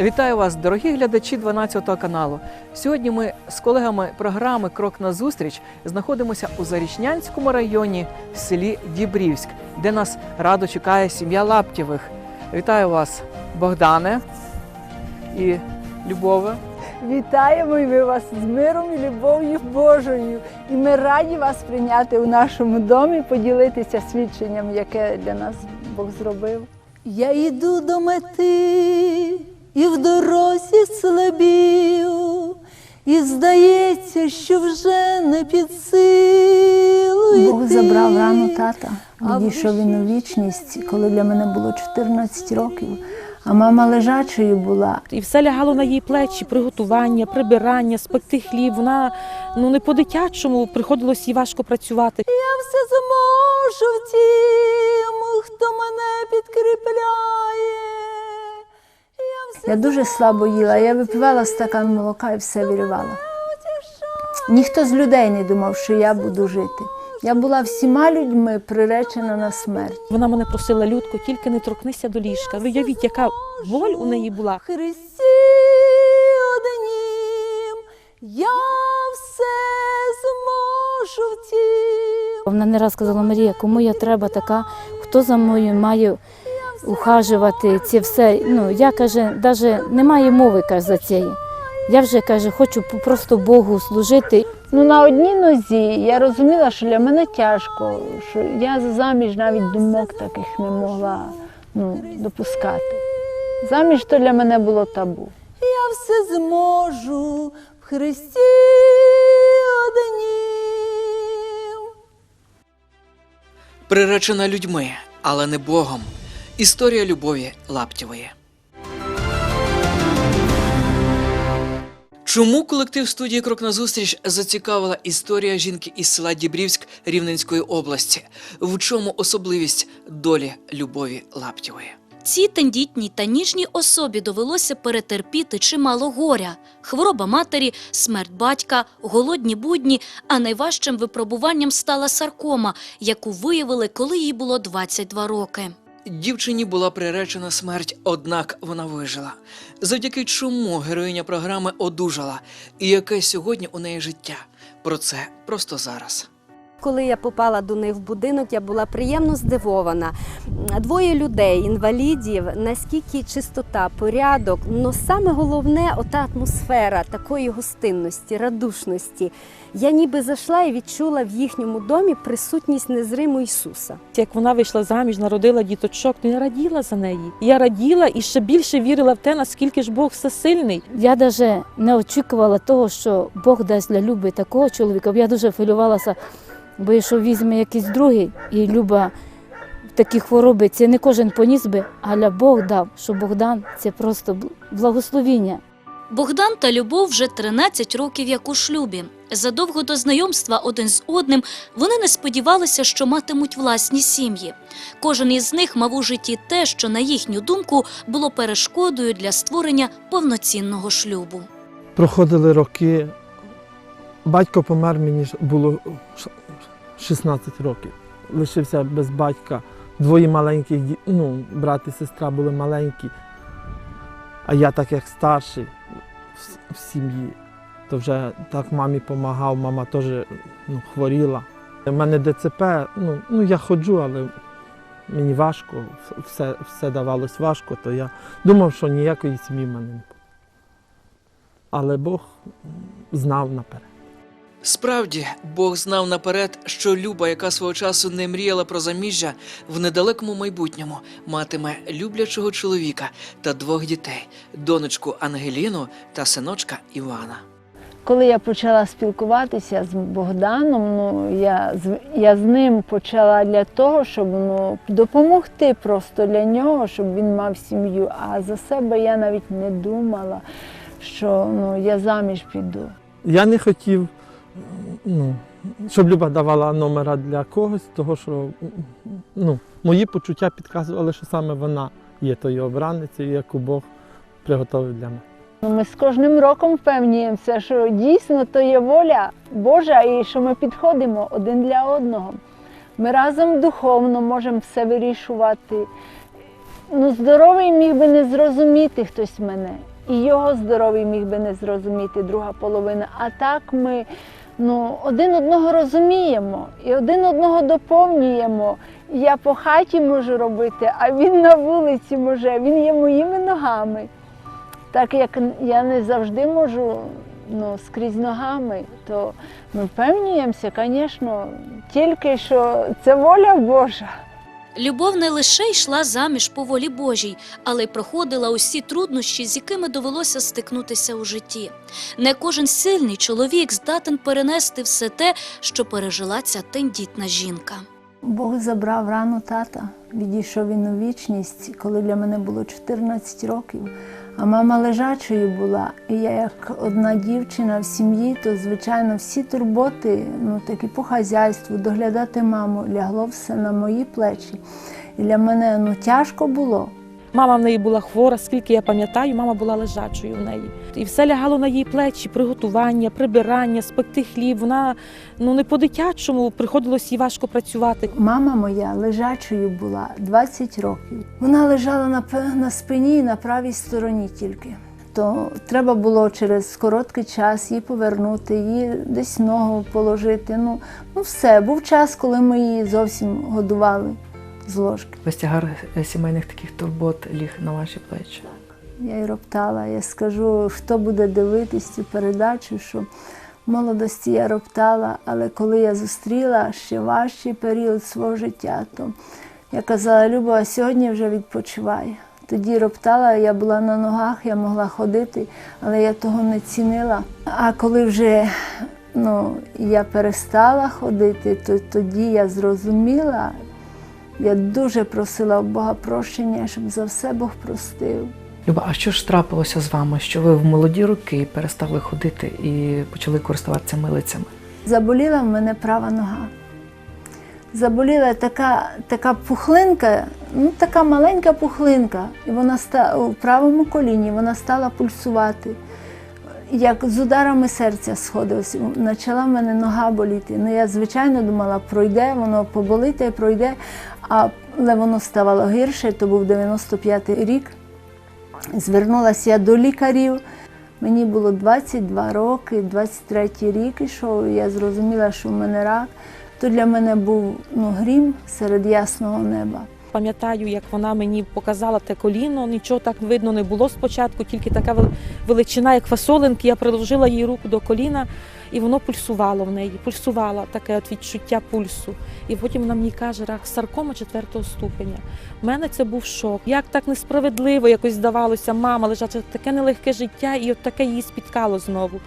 Вітаю вас, дорогі глядачі 12 каналу. Сьогодні ми з колегами програми Крок на зустріч знаходимося у Зарічнянському районі в селі Дібрівськ, де нас радо чекає сім'я Лаптєвих. Вітаю вас, Богдане і Любове. Вітаємо і ми вас з миром і любов'ю Божою. І ми раді вас прийняти у нашому домі, поділитися свідченням, яке для нас Бог зробив. Я йду до мети і в дорозі слабію, і здається, що вже не під силу. Бог забрав рану тата. Відійшов він у вічність, коли для мене було 14 років. А мама лежачою була. І все лягало на її плечі, приготування, прибирання, спекти хліб. Вона ну не по-дитячому приходилось їй важко працювати. Я все зможу в тім, хто мене підкріпляє. Я дуже слабо їла. Я випивала стакан молока і все вирівала. утішаю. Ніхто з людей не думав, що я буду жити. Я була всіма людьми приречена на смерть. Вона мене просила Людко, тільки не торкнися до ліжка. Ви явіть, яка боль у неї була. Христі однім, я все зможу в тім. Вона не раз казала, Марія, кому я треба така, хто за мною має ухажувати це все. Ну, я каже, навіть немає мови каже, за цієї. Я вже каже, хочу просто Богу служити. Ну, на одній нозі я розуміла, що для мене тяжко, що я заміж навіть думок таких не могла ну, допускати. Заміж то для мене було табу. Я все зможу в Христі однім. Приречена людьми, але не Богом. Історія любові Лаптєвої. Чому колектив студії Крок на зустріч зацікавила історія жінки із села Дібрівськ Рівненської області? В чому особливість долі Любові Лаптєвої? Цій тендітній та ніжній особі довелося перетерпіти чимало горя: хвороба матері, смерть батька, голодні будні. А найважчим випробуванням стала саркома, яку виявили, коли їй було 22 роки. Дівчині була приречена смерть, однак вона вижила. Завдяки чому героїня програми одужала, і яке сьогодні у неї життя? Про це просто зараз. Коли я попала до них в будинок, я була приємно здивована. Двоє людей, інвалідів, наскільки чистота, порядок, але саме головне ота атмосфера такої гостинності, радушності. Я ніби зайшла і відчула в їхньому домі присутність незриму Ісуса. Як вона вийшла заміж, народила діточок, то я раділа за неї. Я раділа і ще більше вірила в те, наскільки ж Бог всесильний. Я навіть не очікувала того, що Бог дасть для Люби такого чоловіка. Я дуже хвилювалася, бо якщо візьме якийсь другий, і Люба в такі хвороби, це не кожен поніс би, але Бог дав, що Богдан це просто бл- благословіння. Богдан та Любов вже 13 років як у шлюбі. Задовго до знайомства один з одним вони не сподівалися, що матимуть власні сім'ї. Кожен із них мав у житті те, що, на їхню думку, було перешкодою для створення повноцінного шлюбу. Проходили роки. Батько помер мені було 16 років. Лишився без батька. Двоє маленьких ну, брат і сестра були маленькі. А я так як старший в, в сім'ї, то вже так мамі допомагав, мама теж ну, хворіла. У мене ДЦП, ну, ну я ходжу, але мені важко, все, все давалось важко, то я думав, що ніякої сім'ї в мене не буде. Але Бог знав наперед. Справді, Бог знав наперед, що Люба, яка свого часу не мріяла про заміжжя, в недалекому майбутньому матиме люблячого чоловіка та двох дітей донечку Ангеліну та синочка Івана. Коли я почала спілкуватися з Богданом, ну я з я з ним почала для того, щоб ну допомогти просто для нього, щоб він мав сім'ю. А за себе я навіть не думала, що ну я заміж піду. Я не хотів, ну, щоб Люба давала номера для когось, того що ну, мої почуття підказували, що саме вона є тою обраницею, яку Бог приготовив для мене. Ну, Ми з кожним роком впевнюємося, що дійсно то є воля Божа і що ми підходимо один для одного. Ми разом духовно можемо все вирішувати. Ну, здоровий міг би не зрозуміти хтось мене. і його здоровий міг би не зрозуміти друга половина. А так ми ну, один одного розуміємо і один одного доповнюємо. Я по хаті можу робити, а він на вулиці може, він є моїми ногами. Так як я не завжди можу ну, скрізь ногами, то ми впевнюємося, звісно, тільки що це воля Божа. Любов не лише йшла заміж по волі Божій, але й проходила усі труднощі, з якими довелося стикнутися у житті. Не кожен сильний чоловік здатен перенести все те, що пережила ця тендітна жінка. Бог забрав рану тата, відійшов він у вічність, коли для мене було 14 років. А мама лежачою була, і я як одна дівчина в сім'ї, то звичайно всі турботи, ну такі по хазяйству, доглядати маму, лягло все на мої плечі. І для мене ну тяжко було. Мама в неї була хвора, скільки я пам'ятаю, мама була лежачою в неї. І все лягало на її плечі, приготування, прибирання, спекти хліб. Вона ну не по-дитячому приходилось їй важко працювати. Мама моя лежачою була 20 років. Вона лежала на, на спині і на правій стороні тільки. То треба було через короткий час її повернути, її десь ногу положити. Ну, ну все, був час, коли ми її зовсім годували з ложки. Весь тягар е, сімейних таких турбот ліг на ваші плечі. Я й роптала. Я скажу, хто буде дивитись цю передачу, що в молодості я роптала, але коли я зустріла ще важчий період свого життя, то я казала, Люба, а сьогодні вже відпочивай. Тоді роптала, я була на ногах, я могла ходити, але я того не цінила. А коли вже ну, я перестала ходити, то тоді я зрозуміла, я дуже просила у Бога прощення, щоб за все Бог простив. Люба, а що ж трапилося з вами, що ви в молоді роки перестали ходити і почали користуватися милицями? Заболіла в мене права нога. Заболіла така, така пухлинка, ну така маленька пухлинка, і вона ста, у правому коліні вона стала пульсувати. Як з ударами серця сходилось, почала в мене нога боліти. Ну я звичайно думала, пройде, воно поболить і пройде, але воно ставало гірше, то був 95-й рік. Звернулася я до лікарів. Мені було 22 роки, 23 рік ішов, я зрозуміла, що в мене рак. То для мене був ну, грім серед ясного неба. Пам'ятаю, як вона мені показала те коліно, нічого так видно не було спочатку, тільки така величина, як фасолинки. Я приложила їй руку до коліна, і воно пульсувало в неї. Пульсувало таке от відчуття пульсу. І потім вона мені каже, рак саркома четвертого ступеня. У мене це був шок. Як так несправедливо якось здавалося, мама лежача таке нелегке життя, і от таке її спіткало знову.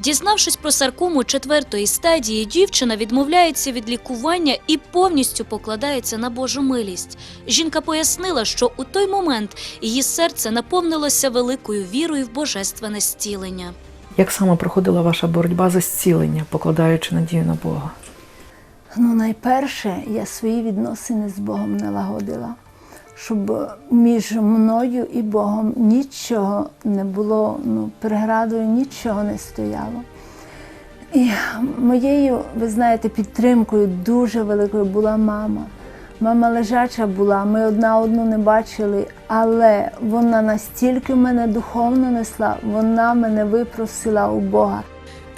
Дізнавшись про саркому четвертої стадії, дівчина відмовляється від лікування і повністю покладається на Божу милість. Жінка пояснила, що у той момент її серце наповнилося великою вірою в божественне зцілення. Як саме проходила ваша боротьба за зцілення, покладаючи надію на Бога? Ну, найперше, я свої відносини з Богом налагодила, щоб між мною і Богом нічого не було, ну, преградою нічого не стояло. І моєю, ви знаєте, підтримкою дуже великою була мама. Мама лежача була, ми одна одну не бачили, але вона настільки мене духовно несла, вона мене випросила у Бога.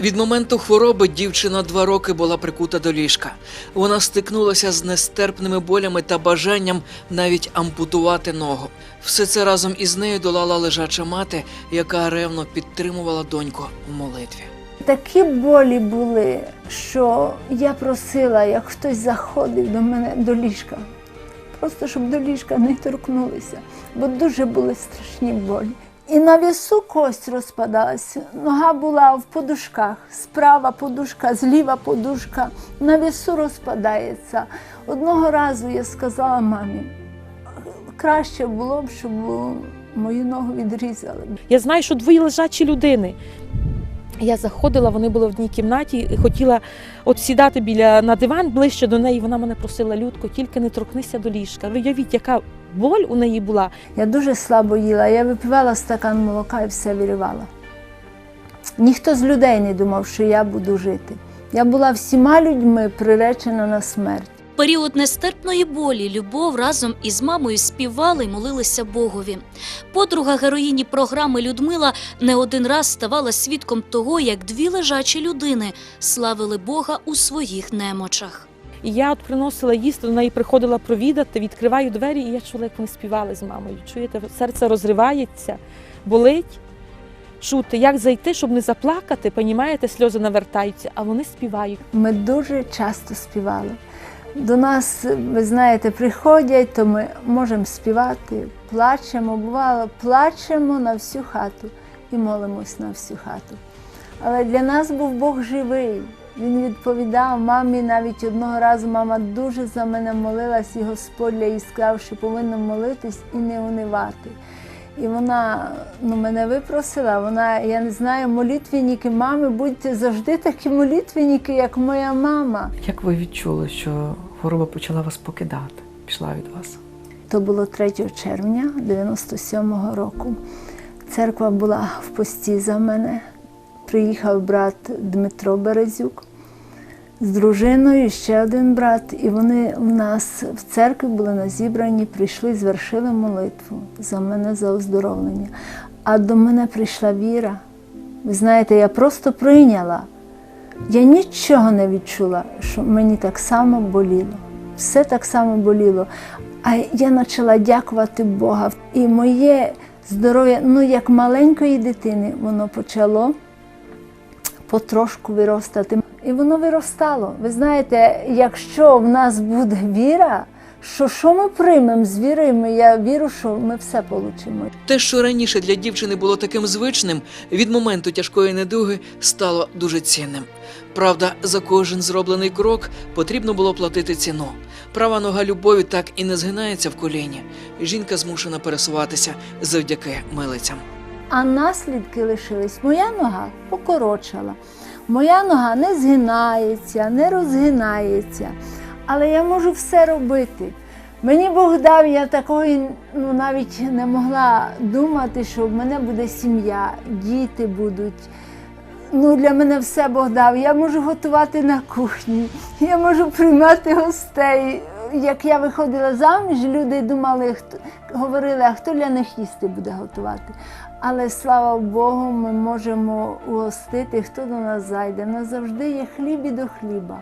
Від моменту хвороби дівчина два роки була прикута до ліжка. Вона стикнулася з нестерпними болями та бажанням навіть ампутувати ногу. Все це разом із нею долала лежача мати, яка ревно підтримувала доньку в молитві. Такі болі були, що я просила, як хтось заходив до мене до ліжка, просто щоб до ліжка не торкнулися, бо дуже були страшні болі. І на вісу кость розпадалася. Нога була в подушках, справа подушка, зліва подушка, на вісу розпадається. Одного разу я сказала мамі, краще було б, щоб мою ногу відрізали. Я знаю, що двоє лежачі людини. Я заходила, вони були в одній кімнаті, і хотіла от сідати біля на диван ближче до неї. Вона мене просила Людко, тільки не торкнися до ліжка. Уявіть, яка боль у неї була. Я дуже слабо їла. Я випивала стакан молока і все виривала. Ніхто з людей не думав, що я буду жити. Я була всіма людьми приречена на смерть. Період нестерпної болі Любов разом із мамою співали й молилися Богові. Подруга героїні програми Людмила не один раз ставала свідком того, як дві лежачі людини славили Бога у своїх немочах. І я от приносила їсти, до неї приходила провідати, відкриваю двері, і я чула, як вони співали з мамою. Чуєте, серце розривається, болить. Чути, як зайти, щоб не заплакати, понімаєте, сльози навертаються, а вони співають. Ми дуже часто співали. До нас, ви знаєте, приходять, то ми можемо співати, плачемо, бувало, плачемо на всю хату і молимось на всю хату. Але для нас був Бог живий. Він відповідав мамі навіть одного разу мама дуже за мене молилась, і Господь їй сказав, що повинна молитись і не унивати. І вона ну, мене випросила, вона, я не знаю, молитвенники мами, будьте завжди такі молитвенники, як моя мама. Як ви відчули, що хвороба почала вас покидати, пішла від вас? То було 3 червня 97-го року. Церква була в пості за мене. Приїхав брат Дмитро Березюк з дружиною, ще один брат. І вони в нас в церкві були на зібранні, прийшли, звершили молитву за мене за оздоровлення. А до мене прийшла віра. Ви знаєте, я просто прийняла. Я нічого не відчула, що мені так само боліло. Все так само боліло. А я почала дякувати Бога. І моє здоров'я, ну як маленької дитини, воно почало потрошку виростати. І воно виростало. Ви знаєте, якщо в нас буде віра, що що ми приймемо з вірою, ми- я вірю, що ми все отримаємо. Те, що раніше для дівчини було таким звичним, від моменту тяжкої недуги стало дуже цінним. Правда, за кожен зроблений крок потрібно було платити ціну. Права нога любові так і не згинається в коліні. Жінка змушена пересуватися завдяки милицям. А наслідки лишились. Моя нога покорочала. Моя нога не згинається, не розгинається. Але я можу все робити. Мені Бог дав, я такої ну, навіть не могла думати, що в мене буде сім'я, діти будуть. Ну, для мене все Бог дав. Я можу готувати на кухні, я можу приймати гостей. Як я виходила заміж, люди думали, хто говорили, а хто для них їсти буде готувати. Але слава Богу, ми можемо угостити, хто до нас зайде. У нас завжди є хліб і до хліба.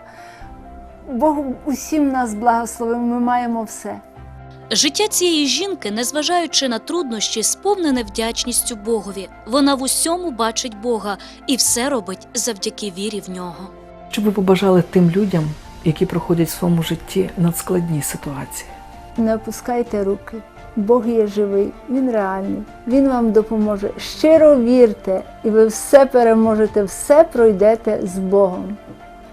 Бог усім нас благословив, ми маємо все. Життя цієї жінки, незважаючи на труднощі, сповнене вдячністю Богові. Вона в усьому бачить Бога і все робить завдяки вірі в нього. Що ви побажали тим людям, які проходять в своєму житті надскладні ситуації? Не опускайте руки. Бог є живий, Він реальний, Він вам допоможе. Щиро вірте, і ви все переможете, все пройдете з Богом.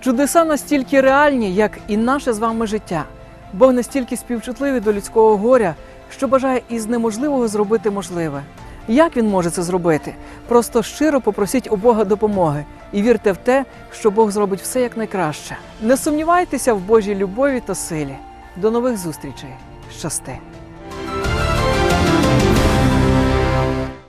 Чудеса настільки реальні, як і наше з вами життя. Бог настільки співчутливий до людського горя, що бажає із неможливого зробити можливе. Як він може це зробити? Просто щиро попросіть у Бога допомоги і вірте в те, що Бог зробить все як найкраще. Не сумнівайтеся в Божій любові та силі. До нових зустрічей. Щасти!